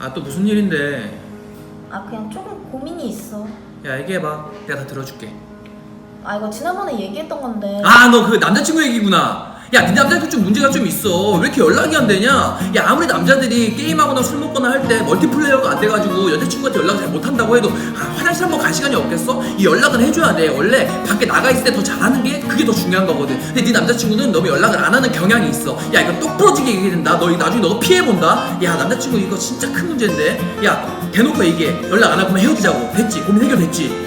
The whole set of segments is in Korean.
아 또 무슨 일인데? 아 그냥 조금 고민이 있어. 야 얘기해봐. 내가 다 들어줄게. 아 이거 지난번에 얘기했던 건데. 아 너 그 남자친구 얘기구나. 야, 네 남자친구 좀 문제가 좀 있어. 왜 이렇게 연락이 안 되냐? 야, 아무리 남자들이 게임하거나 술 먹거나 할 때 멀티플레이어가 안 돼가지고 여자친구한테 연락을 잘 못한다고 해도 아, 화장실 한번 갈 시간이 없겠어? 이 연락은 해줘야 돼. 원래 밖에 나가 있을 때 더 잘하는 게 그게 더 중요한 거거든. 근데 네 남자친구는 너무 연락을 안 하는 경향이 있어. 야, 이거 똑 부러지게 얘기된다. 너 나중에 너가 피해본다. 야, 남자친구 이거 진짜 큰 문제인데. 야, 대놓고 얘기해. 연락 안할 거면 헤어지자고. 됐지? 고민 해결됐지?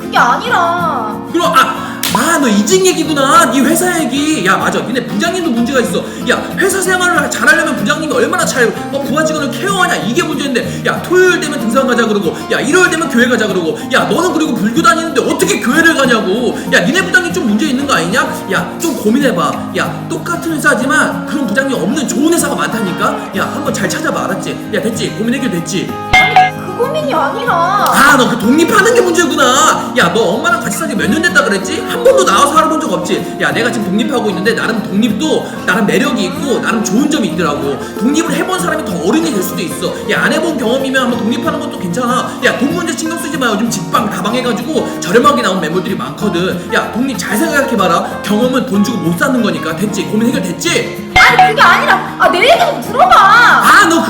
그게 아니라. 그럼 아, 아, 너 이직 얘기구나. 네 회사 얘기. 야, 맞아. 니네 부장님도 문제가 있어. 야, 회사 생활을 잘하려면 부장님이 얼마나 잘 어, 부하 직원을 케어하냐 이게 문제인데. 야, 토요일 되면 등산 가자 그러고, 야, 일요일 되면 교회 가자 그러고, 야, 너는 그리고 불교 다니는데 어떻게 교회를 가냐고. 야, 니네 부장님 좀 문제 있는 거 아니냐? 야, 좀 고민해봐. 야, 똑같은 회사지만 그런 부장님 없는 좋은 회사가 많다니까. 야, 한번 잘 찾아봐, 알았지? 야, 됐지? 고민 해결 됐지? 아니 그 고민이 아니라. 아, 너 그 독립하는 게 문제구나. 야, 너 엄마랑 같이 산 지 몇 년 됐다 그랬지? 한 번도 나와서 살아본 적 없지? 야, 내가 지금 독립하고 있는데 나름 독립도 나름 매력이 있고 나름 좋은 점이 있더라고. 독립을 해본 사람이 더 어른이 될 수도 있어. 야, 안 해본 경험이면 한번 독립하는 것도 괜찮아. 야, 돈 문제 신경 쓰지 마. 요즘 직방 다방 해가지고 저렴하게 나온 매물들이 많거든. 야, 독립 잘 생각해봐라. 경험은 돈 주고 못 사는 거니까. 됐지? 고민 해결됐지? 아니 그게 아니라. 아 내 얘기 좀 들어봐.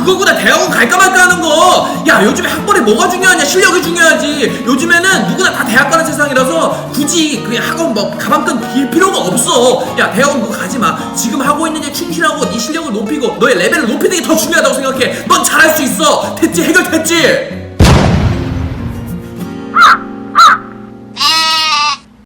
그거구나. 대학원 갈까 말까 하는 거. 야, 요즘에 학벌이 뭐가 중요하냐? 실력이 중요하지. 요즘에는 누구나 다 대학 가는 세상이라서 굳이 그 학원 뭐 가방끈 빌 필요가 없어. 야, 대학원 그거 가지 마. 지금 하고 있는 일 충실하고 네 실력을 높이고 너의 레벨을 높이는 게 더 중요하다고 생각해. 넌 잘할 수 있어. 됐지? 해결됐지?